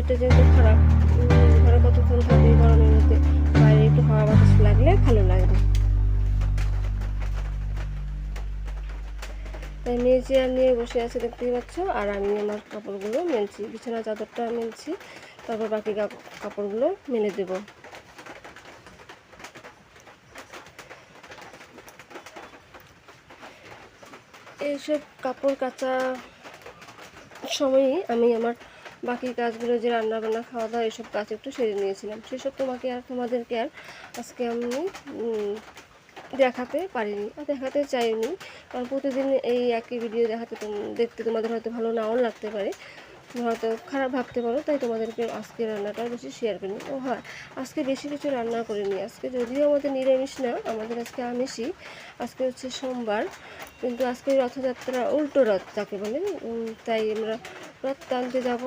শরীরটা যেহেতু খারাপ ঘরে কতক্ষণ থাকবে গরমের মধ্যে, বাইরে একটু হাওয়া বাতাস লাগলে ভালো লাগবে। তাই মেয়ে চেয়ার নিয়ে বসে আছে, দেখতেই পাচ্ছ। আর আমি আমার কাপড়গুলো মেলছি, বিছানা চাদরটা মেলছি, তারপর বাকি কাপ- কাপড়গুলো মেলে দেব। এইসব কাপড় কাচা সময়ই আমি আমার বাকি কাজগুলো যে রান্না বান্না, খাওয়া দাওয়া, এসব কাজ একটু সেরে নিয়েছিলাম। সেসব তোমাকে আর তোমাদেরকে আর আজকে আমি দেখাতে পারিনি আর দেখাতে চাইনি। কারণ প্রতিদিন এই একই ভিডিও দেখাতে দেখতে তোমাদের হয়তো ভালো নাও লাগতে পারে। হয়তো খারাপ ভাবতে পারো, তাই তোমাদেরকে আজকে রান্নাটা বেশি শেয়ার করিনি। ও হয়, আজকে বেশি কিছু রান্না করিনি। আজকে যদিও আমাদের নিরামিষ না, আমাদের আজকে আমিষই। আজকে হচ্ছে সোমবার, কিন্তু আজকে রথযাত্রা উল্টো রথ যাকে বলে তাই আমরা রথ টানতে যাব।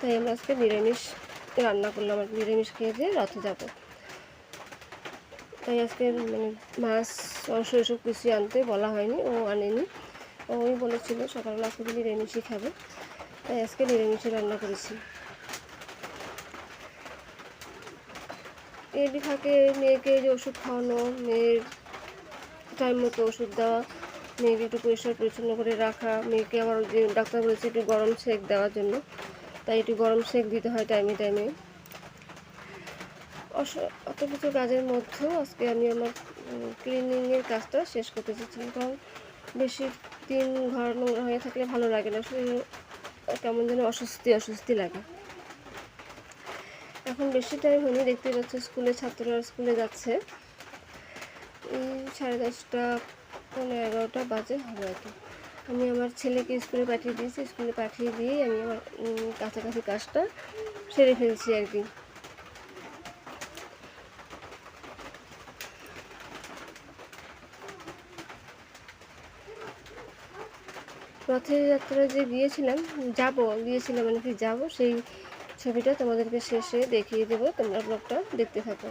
তাই আমরা আজকে নিরামিষ রান্না করলাম, আর নিরামিষ খেয়ে দিয়ে রথে যাব। তাই আজকে মানে মাছ, মাংস এসব কিছু আনতে বলা হয়নি, ও আনেনি। ওই বলেছিল, সকালবেলা আজকে নিরামিষই খাবে। তাই আজকে নিরামিষে রান্না করেছি। এরই থাকে মেয়েকে যে ওষুধ খাওয়ানো, মেয়ের টাইম মতো ওষুধ দেওয়া, মেয়েকে একটু পরিষ্কার পরিচ্ছন্ন করে রাখা, মেয়েকে আবার যে ডাক্তার বলেছে একটু গরম সেক দেওয়ার জন্য, তাই একটু গরম সেক দিতে হয় টাইমে টাইমে অস- অত কিছু কাজের মধ্যেও আজকে আমি আমার ক্লিনিংয়ের কাজটা শেষ করতে চাচ্ছিলাম, কারণ বেশি দিন ঘর নোংরা হয়ে থাকলে ভালো লাগে না শরীর কেমন যেন অস্বস্তি অস্বস্তি লাগে। এখন বেশি টাইম হয়নি দেখতে পাচ্ছি স্কুলে ছাত্ররা স্কুলে যাচ্ছে। সাড়ে দশটা পনেরো এগারোটা বাজে, হবে আর কি আমি আমার ছেলেকে স্কুলে পাঠিয়ে দিয়েছি, স্কুলে পাঠিয়ে দিয়েই আমি আমার কাছাকাছি কাজটা সেরে ফেলছি আর কি। রথের যাত্রা যে গিয়েছিলাম, যাব, গিয়েছিলাম মানে কি যাব, সেই ছবিটা তোমাদেরকে শেষে দেখিয়ে দেবো, তোমরা ব্লগটা দেখতে থাকো।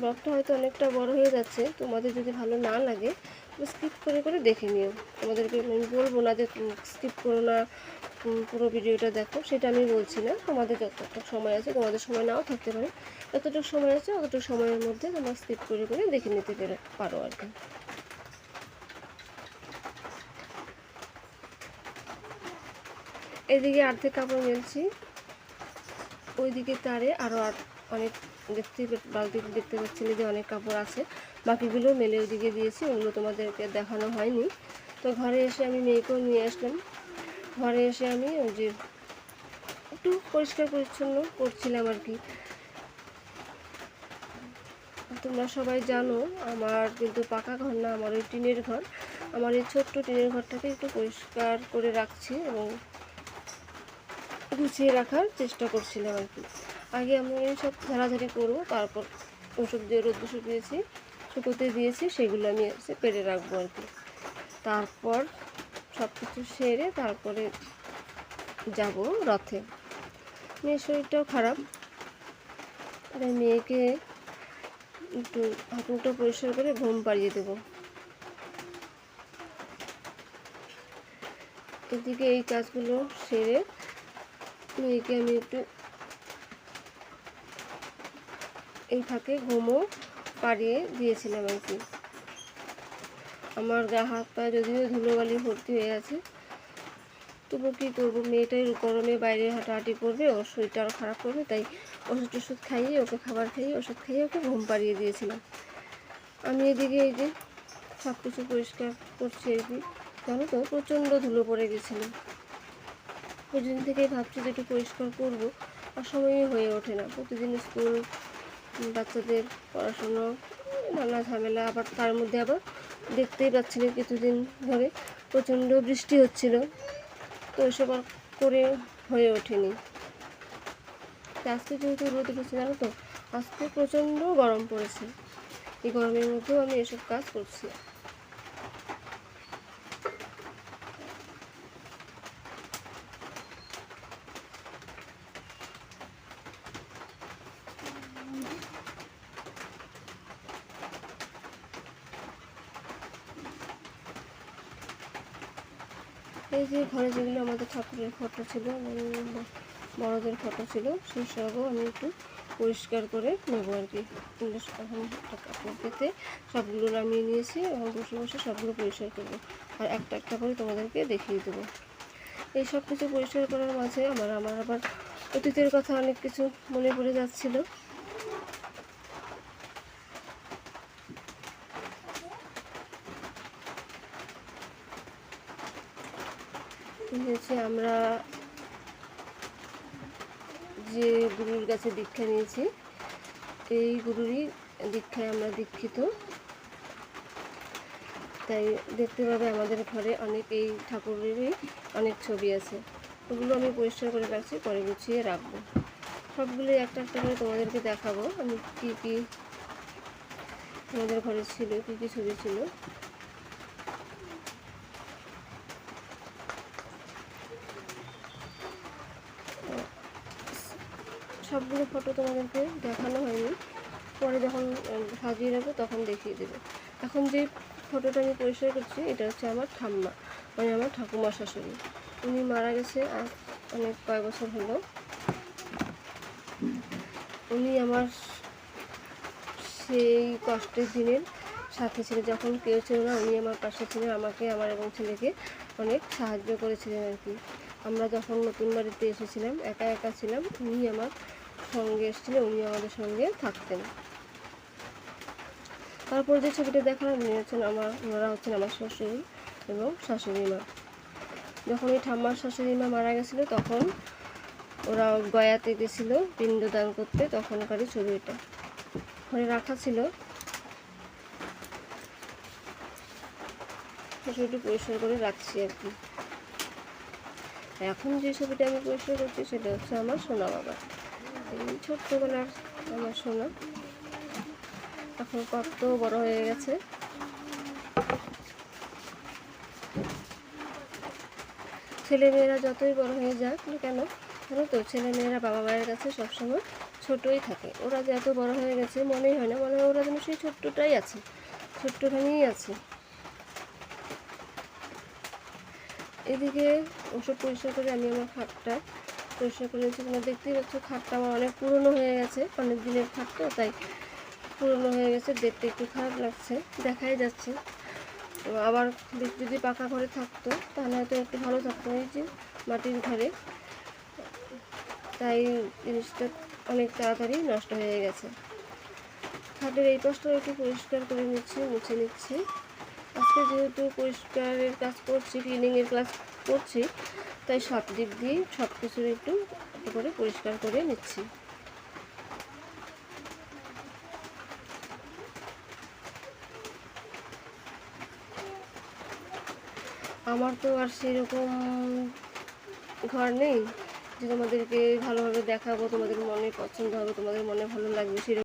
ব্লগটা হয়তো অনেকটা বড় হয়ে যাচ্ছে, তোমাদের যদি ভালো না লাগে স্কিপ করে করে দেখে নিও। তোমাদেরকে আমি বলব না যে স্কিপ করো না পুরো ভিডিওটা দেখো, সেটা আমি বলছি না। তোমাদের যতটুকু সময় আছে, তোমাদের সময় নাও থাকতে পারে। যতটুকু সময় আছে, অতটুকু সময়ের মধ্যে তোমরা স্কিপ করে করে দেখে নিতে পারো আর কি। এদিকে অর্ধেক কাপড় মেলছি, ওইদিকে তারে আরও আর অনেক দেখতে বালতিতে দেখতে পাচ্ছিলে যে অনেক কাপড় আছে। বাকিগুলো মেলে ওইদিকে দিয়েছি, ওগুলো তোমাদেরকে দেখানো হয়নি। তো ঘরে এসে আমি মেয়েকেও নিয়ে আসলাম। ঘরে এসে আমি ওই যে একটু পরিষ্কার পরিচ্ছন্ন করছিলাম আর কি। তোমরা সবাই জানো, আমার কিন্তু পাকা ঘর না, আমার ওই টিনের ঘর। আমার এই ছোট্ট টিনের ঘরটাকে একটু পরিষ্কার করে রাখছি এবং গুছিয়ে রাখার চেষ্টা করছিলাম আর কি। আগে আমি সব ঝাড়াঝাড়ি করব, তারপর ওষুধ দিয়ে রোদ্দু শুকিয়েছি শুকোতে দিয়েছি, সেগুলো আমি এসে পেরে রাখব আর কি। তারপর সব কিছু সেরে তারপরে যাব রথে। মেয়ের শরীরটাও খারাপ। তাই মেয়েকে একটু হাত পরিষ্কার করে ঘুম পাড়িয়ে দেবো। এদিকে এই কাজগুলো সেরে মেয়েকে আমি একটু এই ফাঁকে ঘুমও পাড়িয়ে দিয়েছিলাম আর কি। আমার গা হাত পা যদিও ধুলোবালি ভর্তি হয়ে আছে তবু কী করব? মেয়েটাই গরমে বাইরে হাঁটাহাঁটি করবে, ওর শরীরটা আরও খারাপ করবে, তাই ওষুধ টষুধ খাইয়ে, ওকে খাবার খাইয়ে, ওষুধ খাইয়ে ওকে ঘুম পাড়িয়ে দিয়েছিলাম। আমি এদিকে এই যে সব কিছু পরিষ্কার করছি আর কি। জানো তো, প্রচণ্ড ধুলো পড়ে গেছিল। প্রতিদিন থেকেই ভাবছি যে একটু পরিষ্কার করব। আর সময়ই হয়ে ওঠে না। প্রতিদিন স্কুল বাচ্চাদের পড়াশুনো, নানা ঝামেলা, আবার তার মধ্যে আবার দেখতেই পাচ্ছিলেন কিছুদিন ধরে প্রচণ্ড বৃষ্টি হচ্ছিল। তো এসব আর করে হয়ে ওঠেনি। আজকে যেহেতু রোদ উঠেছে, জানো তো? আজকে প্রচণ্ড গরম পড়েছে। এই গরমের মধ্যেও আমি এসব কাজ করছি। এই যে ঘরে যেগুলো আমাদের ঠাকুরের ফটো ছিল বড়দের ফটো ছিল, সেই সবও আমি একটু পরিষ্কার করে নেব আর কি। একটা কাপড় পেতে সবগুলো নামিয়ে নিয়েছি এবং বসে বসে সবগুলো পরিষ্কার করব। আর একটা একটা করে তোমাদেরকে দেখিয়ে দেবো। এই সব কিছু পরিষ্কার করার মাঝে আমার আমার আবার অতীতের কথা অনেক কিছু মনে পড়ে যাচ্ছিল। হয়েছে? আমরা যে গুরুর কাছে দীক্ষা নিয়েছি, এই গুরুরই দীক্ষায় আমরা দীক্ষিত। তাই দেখতে পাবে আমাদের ঘরে অনেক, এই ঠাকুরেরই অনেক ছবি আছে। ওগুলো আমি পরিষ্কার করে রাখছি, পরে গুছিয়ে রাখব। সবগুলোই একটা একটা করে তোমাদেরকে দেখাবো, আমি কী কী তোমাদের ঘরে ছিল, কী কী ছবি ছিল। সবগুলো ফটো তোমাদেরকে দেখানো হয়নি। পরে যখন সাজিয়ে রাখব তখন দেখিয়ে দেবে। এখন যে ফটোটা আমি পরিষ্কার করছি, এটা হচ্ছে আমার ঠাম্মা মানে আমার ঠাকুমা শাশুড়ি উনি মারা গেছে আজ অনেক কয়েক বছর হলো। উনি আমার সেই কষ্টের দিনের সাথে ছিল যখন কেউ ছিল না, উনি আমার পাশে ছিলেন, আমাকে, আমার এবং ছেলেকে অনেক সাহায্য করেছিলেন আর কি। আমরা যখন নতুন বাড়িতে এসেছিলাম, একা একা ছিলাম, উনি আমার সঙ্গে এসেছিলেন উনি আমাদের সঙ্গে থাকতেন। তারপর যে ছবিটা দেখালাম উনি হচ্ছেন আমার, ওনারা হচ্ছেন আমার শ্বশুর এবং শাশুড়ি মা। যখন এই ঠাম্মার শাশুড়ি মা মারা গেছিল, তখন ওরা গয়াতে গেছিল, পিণ্ডদান করতে তখনকারই ছবি এটা ঘরে রাখা ছিল। ছবিটি পরিষ্কার করে রাখছি আর কি। এখন যে ছবিটা আমি পরিষ্কার করছি, সেটা হচ্ছে আমার সোনা বাবা ছোট্টবেলার আমার সোনা এখন কত বড় হয়ে গেছে। ছেলে মেয়েরা যতই বড় হয়ে যাক না কেন, জানো তো ছেলে মেয়েরা বাবা মায়ের কাছে সবসময় ছোটই থাকে। ওরা যে এত বড় হয়ে গেছে মনেই হয় না, মনে হয় ওরা যেন সেই ছোট্টটাই আছে, ছোট্টখানিই আছে। এদিকে ওসব পরিষ্কার করে আমি আমার খাটটা পরিষ্কার করে নিয়েছি তোমরা দেখতেই পাচ্ছ খাটটা আমার অনেক পুরনো হয়ে গেছে। অনেক দিনের খাট তো, তাই পুরনো হয়ে গেছে। দেখতে একটু খারাপ লাগছে, দেখাই যাচ্ছে। আবার যদি পাকা ঘরে থাকতো, তাহলে হয়তো একটু ভালো থাকতো। এই যে মাটির ঘরে, তাই জিনিসটা অনেক তাড়াতাড়ি নষ্ট হয়ে গেছে। খাটের এই পাশটা একটু পরিষ্কার করে নিচ্ছি, মুছে নিচ্ছি। আজকে যেহেতু পরিষ্কারের কাজ করছি ক্লিনিংয়ের ক্লাস করছি তাই সব দিক দিয়ে সব কিছুর একটু একটু করে পরিষ্কার করে নিচ্ছি। আমার তো আর সেরকম ঘর নেই যে তোমাদেরকে ভালোভাবে দেখাবো, তোমাদের মনে পছন্দ হবে, তোমাদের মনে ভালো লাগবে, সেরকম